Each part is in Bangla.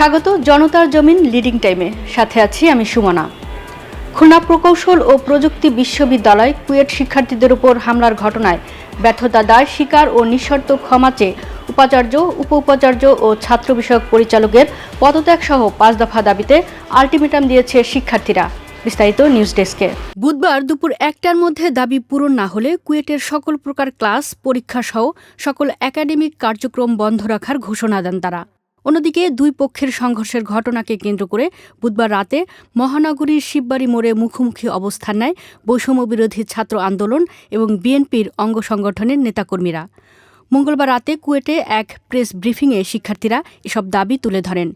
স্বাগত জনতার জমিন লিডিং টাইমে। সাথে আছি আমি সুমনা। খুলনা প্রকৌশল ও প্রযুক্তি বিশ্ববিদ্যালয় কুয়েট শিক্ষার্থীদের উপর হামলার ঘটনায় ব্যর্থতা দায় স্বীকার ও নিঃশর্ত ক্ষমা চেয়ে উপাচার্য উপ উপাচার্য ও ছাত্র বিষয়ক পরিচালকের পদত্যাগ সহ পাঁচ দফা দাবিতে আলটিমেটাম দিয়েছে শিক্ষার্থীরা। বিস্তারিত নিউজ ডেস্কে। বুধবার দুপুর একটার মধ্যে দাবি পূরণ না হলে কুয়েটের সকল প্রকার ক্লাস, পরীক্ষা সহ সকল একাডেমিক কার্যক্রম বন্ধ রাখার ঘোষণা দেন তারা। অন্যদিকে দুই পক্ষের সংঘর্ষের ঘটনাকে কেন্দ্র করে বুধবার রাতে মহানগরীর শিববাড়ি মোড়ে মুখোমুখি অবস্থান নেয় বৈষম্য বিরোধী ছাত্র আন্দোলন এবং বিএনপির অঙ্গ সংগঠনের নেতাকর্মীরা। মঙ্গলবার রাতে কুয়েটে এক প্রেস ব্রিফিংয়ে শিক্ষার্থীরা এসব দাবি তুলে ধরেন।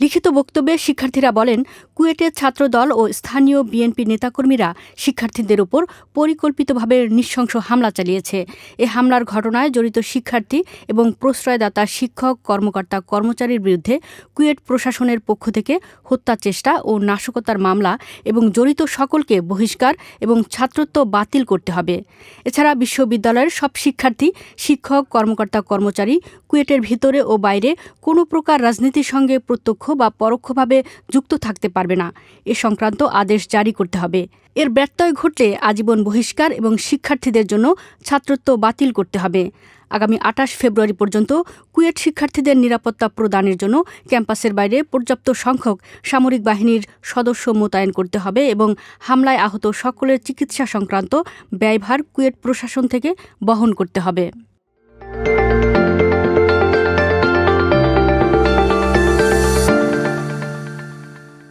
লিখিত বক্তব্যে শিক্ষার্থীরা বলেন কুয়েটের ছাত্রদল ও স্থানীয় বিএনপি নেতাকর্মীরা শিক্ষার্থীদের উপর পরিকল্পিতভাবে নৃশংস হামলা চালিয়েছে। এ হামলার ঘটনায় জড়িত শিক্ষার্থী এবং প্রশ্রয়দাতা শিক্ষক, কর্মকর্তা, কর্মচারীর বিরুদ্ধে কুয়েট প্রশাসনের পক্ষ থেকে হত্যা চেষ্টা ও নাশকতার মামলা এবং জড়িত সকলকে বহিষ্কার এবং ছাত্রত্ব বাতিল করতে হবে। এছাড়া বিশ্ববিদ্যালয়ের সব শিক্ষার্থী, শিক্ষক কর্মকর্তা কর্মচারী কুয়েটের ভিতরে ও বাইরে কোনো প্রকার রাজনীতির সঙ্গে প্রত্যক্ষ বা পরোক্ষভাবে যুক্ত থাকতে পারবে না। এ সংক্রান্ত আদেশ জারি করতে হবে। এর ব্যত্যয় ঘটলে আজীবন বহিষ্কার এবং শিক্ষার্থীদের জন্য ছাত্রত্ব বাতিল করতে হবে। আগামী আটাশ ফেব্রুয়ারি পর্যন্ত কুয়েট শিক্ষার্থীদের নিরাপত্তা প্রদানের জন্য ক্যাম্পাসের বাইরে পর্যাপ্ত সংখ্যক সামরিক বাহিনীর সদস্য মোতায়েন করতে হবে এবং হামলায় আহত সকলের চিকিৎসা সংক্রান্ত ব্যয়ভার কুয়েট প্রশাসন থেকে বহন করতে হবে।